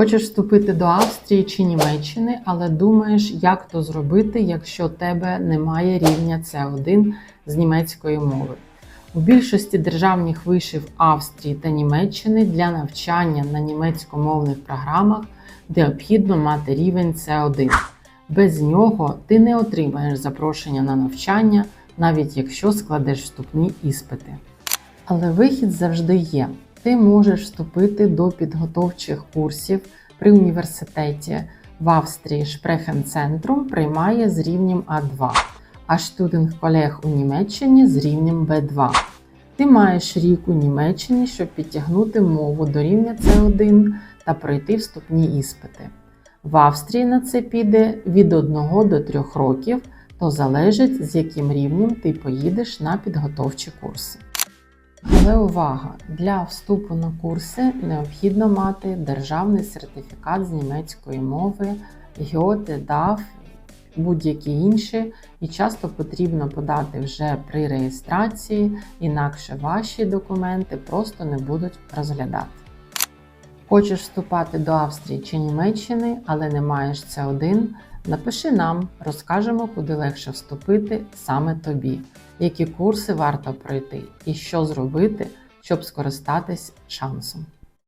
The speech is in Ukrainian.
Хочеш вступити до Австрії чи Німеччини, але думаєш, як то зробити, якщо тебе немає рівня С1 з німецької мови. У більшості державних вишів Австрії та Німеччини для навчання на німецькомовних програмах необхідно мати рівень С1. Без нього ти не отримаєш запрошення на навчання, навіть якщо складеш вступні іспити. Але вихід завжди є. Ти можеш вступити до підготовчих курсів при університеті в Австрії Шпрехенцентрум приймає з рівнем А2, а Студент колег у Німеччині з рівнем Б2. Ти маєш рік у Німеччині, щоб підтягнути мову до рівня С1 та пройти вступні іспити. В Австрії на це піде від 1 до 3 років, то залежить, з яким рівнем ти поїдеш на підготовчі курси. Але увага! Для вступу на курси необхідно мати державний сертифікат з німецької мови, ГьОТе, ДАФ, будь-які інші, і часто потрібно подати вже при реєстрації, інакше ваші документи просто не будуть розглядати. Хочеш вступати до Австрії чи Німеччини, але не маєш це один, напиши нам, розкажемо, куди легше вступити саме тобі, які курси варто пройти і що зробити, щоб скористатись шансом.